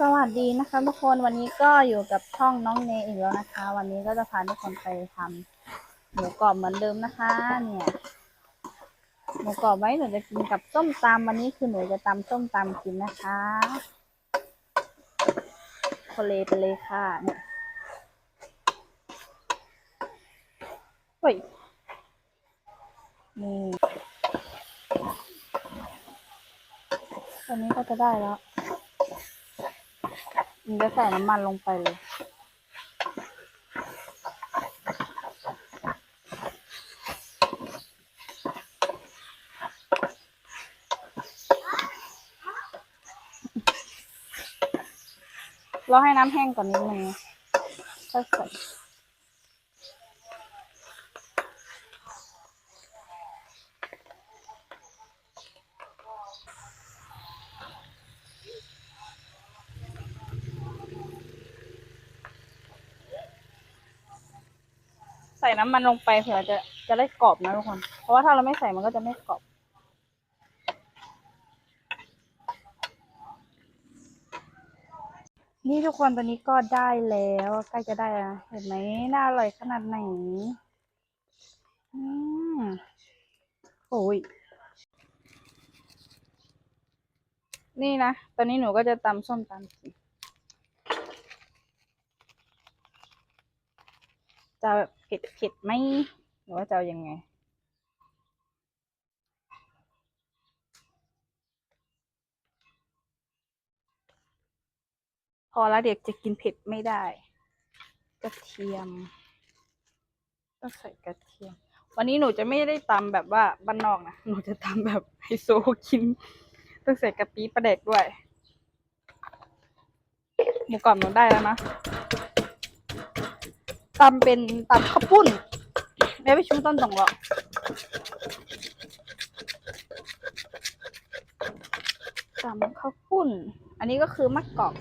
สวัสดีนะคะทุกคนวันนี้ก็อยู่กับช่องน้องเนยอีกแล้วนะคะ วันนี้ก็จะพาทุกคนไปทำหมูกรอบเหมือนเดิมนะคะ เนี่ยหมูกรอบไว้หนูจะกินกับส้มตำวันนี้คือหนูจะตำส้มตำกินนะคะโคเลไปเลยค่ะเนี่ยเฮ้ยนี่ตอนนี้ก็จะได้แล้ว มันจะใส่น้ำมันลงไปเลย เราให้น้ำแห้งก่อนนิดนึงค่อยใส่ ส่น้ำมันลงไปเผื่อจะจะได้กรอบนะทุกคน เพราะว่าถ้าเราไม่ใส่มันก็จะไม่กรอบ นี่ทุกคนตอนนี้ก็ได้แล้วใกล้จะได้แล้วเห็นไหมน่าอร่อยขนาดไหนอืมโอ้ยนี่นะ ตอนนี้หนูก็จะตำส้มตำกินจะแบบ ผ็ดเผ็ดไหมหรือว่าจะเอายังไง พอแล้วเด็กจะกินเผ็ดไม่ได้ กระเทียมต้องใส่กระเทียม วันนี้หนูจะไม่ได้ตำแบบว่าบ้านนอกนะหนูจะตำแบบไฮโซกินต้องใส่กะปิปลาเด็กด้วยหมูกรอบหนูได้แล้วนะ ตำเป็นตำข้าวปุ้นไม่ไปชุมต้นตรงหรอกตำข้าวปุ้น อันนี้ก็คือมะกอก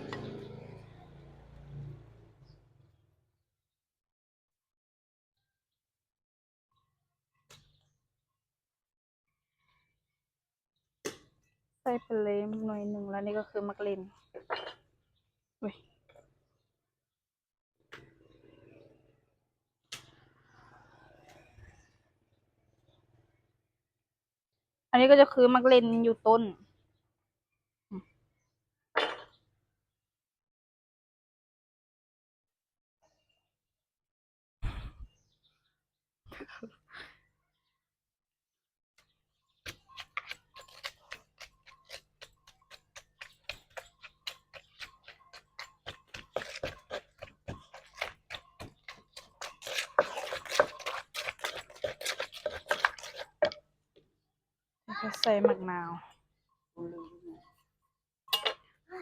ใส่ไปเลยหน่อยหนึ่งแล้วนี่ก็คือมักเลนอุ้ย อันนี้ก็จะคือมักเลนอยู่ต้น ก็ใส่มะนาว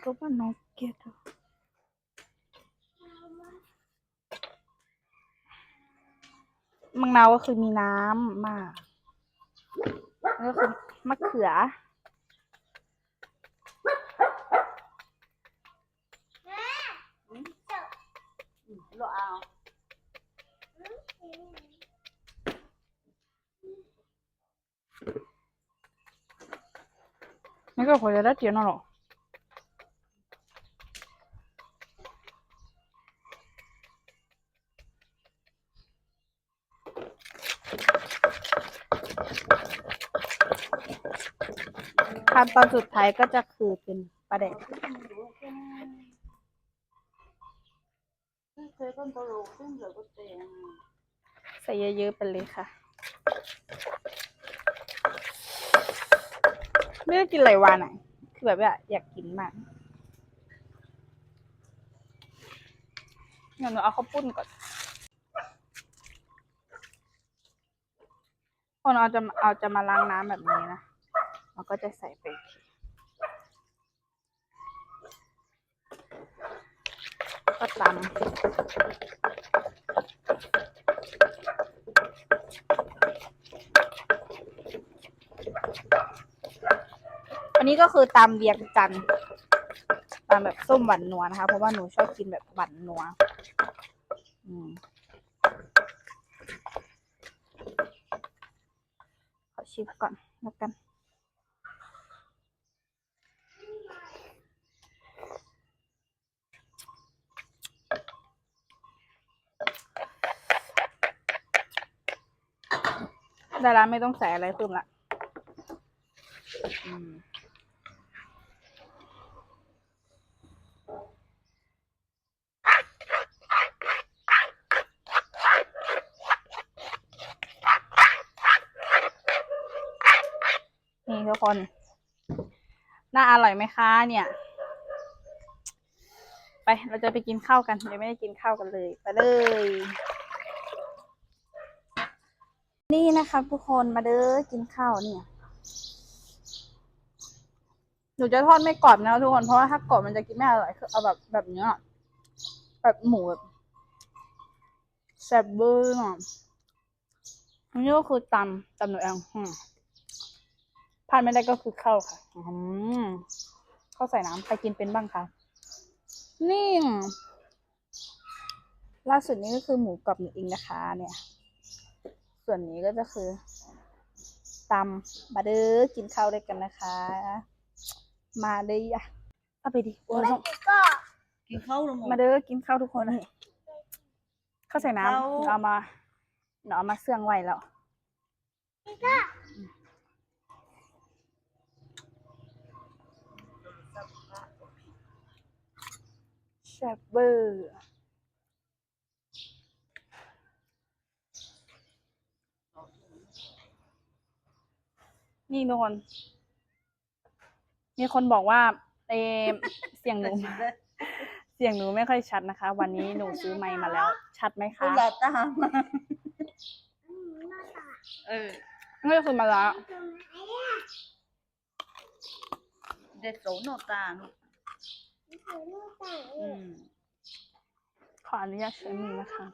ก็ว่านกเก็ตอะมะนาวก็คือมีน้ำมากแล้วก็คือมะเขือ นี่ก็พอจะได้เจียนแล้วหรอขั้นตอนสุดท้ายก็จะคือเป็นปลาแดก thế con có đồ không rồi có tiền ใส่เยอะๆไปเลยค่ะ ไม่ได้กินหลายวันอะ คือแบบว่าอยากกินมากงั้นหนูเอาข้าวปุ้นก่อนคนเอาจะเอาจะมาล้างน้ำแบบนี้นะเราก็จะใส่ไปกทีก็ตำ ตันนี้ก็คือตามเวียงจันตามแบบส้มหวานนัวนะคะ เพราะว่าหนูชอบกินแบบหวานนัว อืมขอชิมก่อนแล้วกันไดาราไม่ต้องใส่อะไรเพิ่มละ อืม คน น่าอร่อยไหมคะ เนี่ย ไปเราจะไปกินข้าวกันยังไม่ได้กินข้าวกันเลย ไปเลย นี่นะครับทุกคนมาเด้อกินข้าวเนี่ยหนูจะทอดไม่กรอบนะทุกคนเพราะว่าถ้ากรอบมันจะกินไม่อร่อยคือเอาแบบแบบเนี้ยแบบหมูแบบแซ่บเบอร์อะอันนี้ก็คือตำตำหนูเองอ พลาดไม่ได้ก็คือข้าวค่ะ อืมข้าวใส่น้ำใครกินเป็นบ้างคะนี่ล่าสุดนี้ก็คือหมูกรอบหนูเองนะคะ เนี่ย ส่วนนี้ก็จะคือตำมาเด้อกินข้าวด้วยกันนะคะ มาเลยอะเอาไปดิโอ้ยต้องกินข้าวแล้วมั้งมาเด้อกินข้าวทุกคนเลยข้าวใส่น้ำข้าวเราเอามาเราเอามาเสื่องไว้แล้ว ซ่บเบอร์นี่ทุกคน มีคนบอกว่าเอมเสียงหนูเสียงหนูไม่ค่อยชัดนะคะ วันนี้หนูซื้อไมค์มาแล้ว ชัดไหมคุคะณลาตามมาเออนี่ก็คือมาละเด็ดโสโนตา นุอืมขออนุญาตใช้มือนะคะ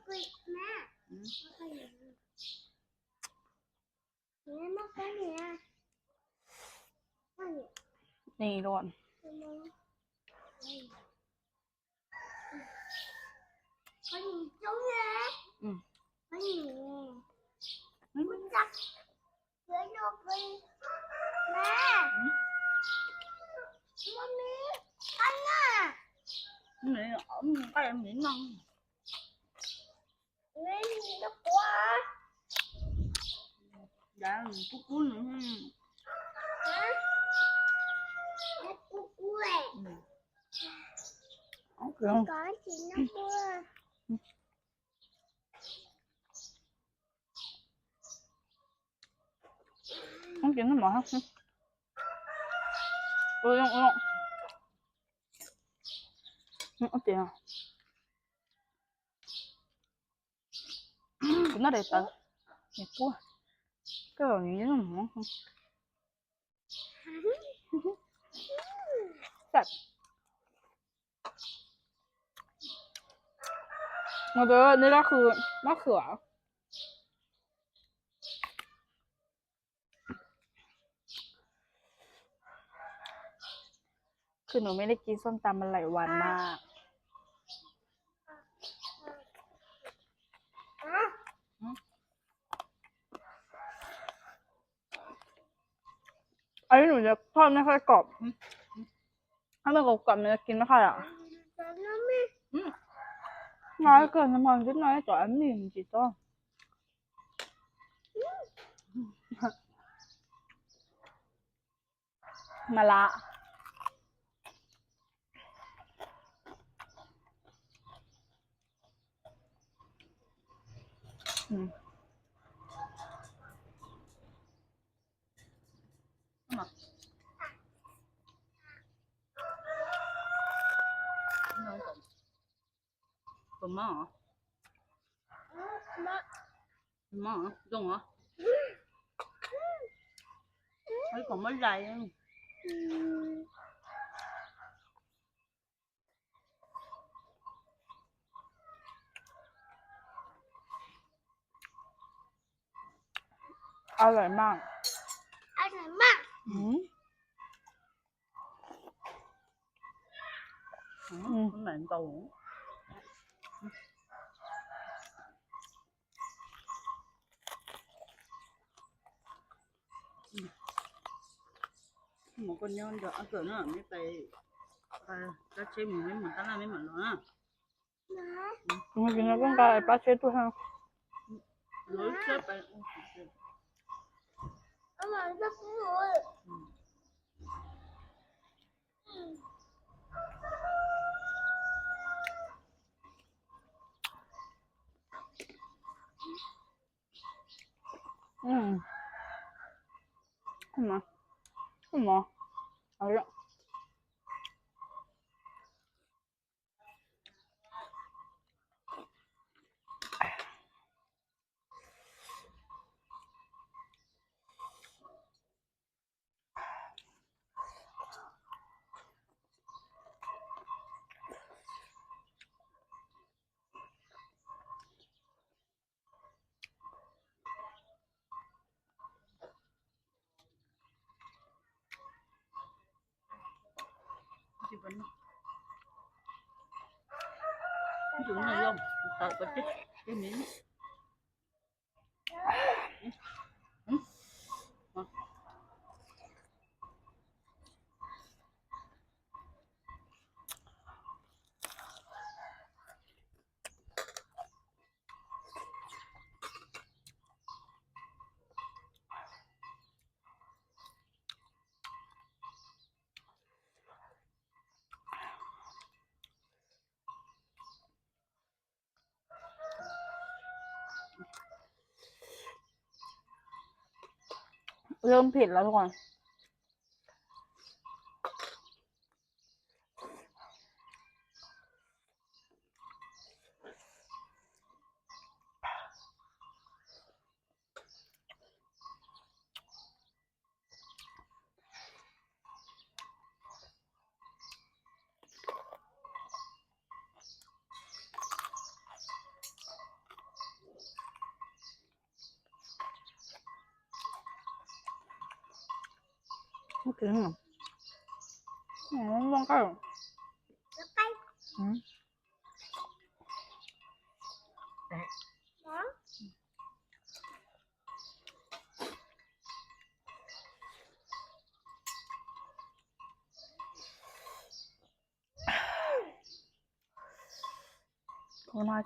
อืมนี่ทุกคนอืมนี่อ๋อมไปมีนัง đã cú cú nữa ừ. เดี๋ยว có chị nó cua ต้องกินน้ำหมอครับ เออลองลองอืมโอเคอะกินอะไรต่อเนี่ยปุ๊ก็อ ย่างนี้น้ำหมอแบบมาเด้อนี่ก็คือมะเขือคือหนูไม่ได้กินส้มตำมันหลายวันมาก อันนี้หนู จะทอดไม่ค่อยกรอบ ถ้ามันกรอบกรอบมันจะกินไม่ค่อยอะน้อยเกินน้ำมันนิดน้อยจ่อยหมิ่นจีต้อมาละอืม còn mỏ hả nó mỏ hả đúng hả thấy còn mấy dài em Ừm, อร่อยมาก ăn này mắc อืม ừ. Ừ. con này tàu một con nhon được ăn cỡ nó mấy tay à ta chơi mình mấy mình ta làm mấy mình nó nó มันกินแล้วต้องการไอ้ปลาเช็ดตัวให้ rồi chơi ไปอร่อย จังเลยอืมอืมอื เริ่มผิดแล้วทุกคน ไม่กินหรออืมลองกันแล้วไปอืมน้องโคน่า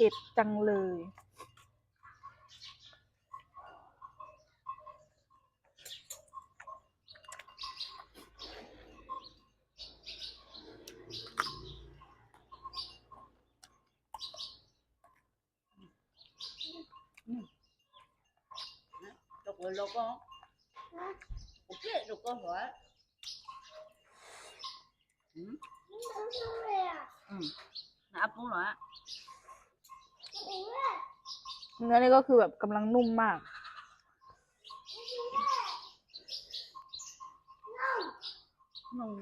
ผ็ดจังเลย đục rồi lục không ok đục con hỏi ừ น้องทำเลยอะ ừ nạp cũng rồi โอ้ย เนื้อนี่ก็คือแบบกำลังนุ่มมาก นุ่ม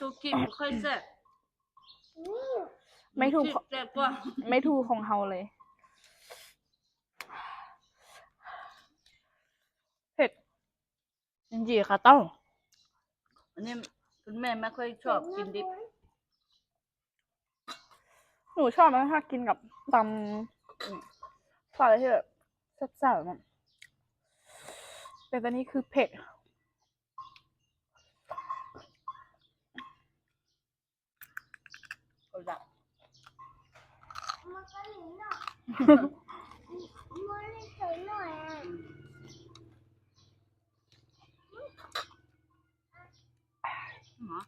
ถูกกินไม่ค่อยแซ่บอืมไม่ถูกคิดแซ่บกว่าไม่ถูกของเฮาเลยเผ็ดจริงๆค่ะเต้า อันนี้คุณแม่ไม่ค่อยชอบกินดิบหนูชอบนะถ้ากินกับตำอืมซอสอะไรที่แบบแซ่บๆแบบนั้นแต่ตอนนี้คือเผ็ด คนดับมันก็หนีหน่อยมันเลยเฉยหน่อยอะ หมอ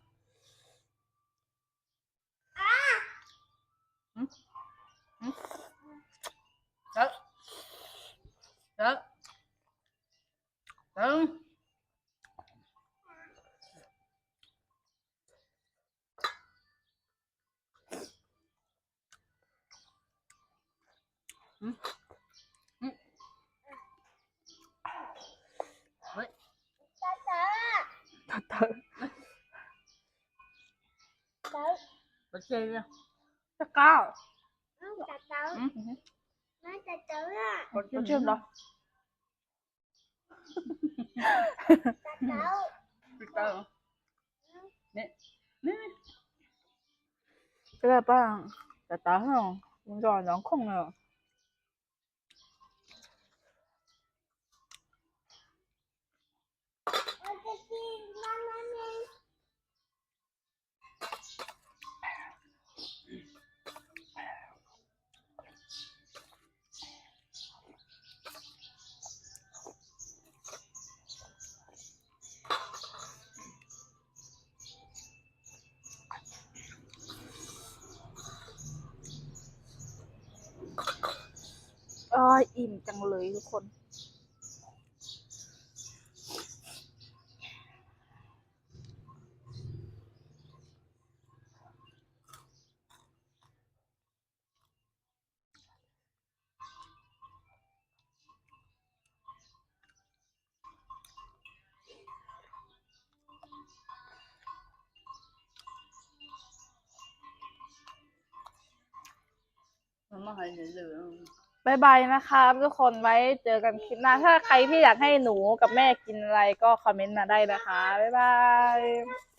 Đó. Đó. Đó. Ừ. Ừ. Đấy. ตาตา ตัดเตอ ตา Bật chơi ra. จะก้าว น้องตาตา Ừ. น้องตาตา อะ Bật เชื่อมเหรอตาตา Bật tao hả? Nè. Nè. cái là bạn đã tá không đúng rồi nó không rồi มันจะกินมันมันเอง เอิ่มจังเลยทุกคน Nó hay để lửa. บายบายนะครับ ทุกคนไว้เจอกันคลิปหน้า ถ้าใครที่อยากให้หนูกับแม่กินอะไรก็คอมเมนต์มาได้นะคะ บ๊ายบาย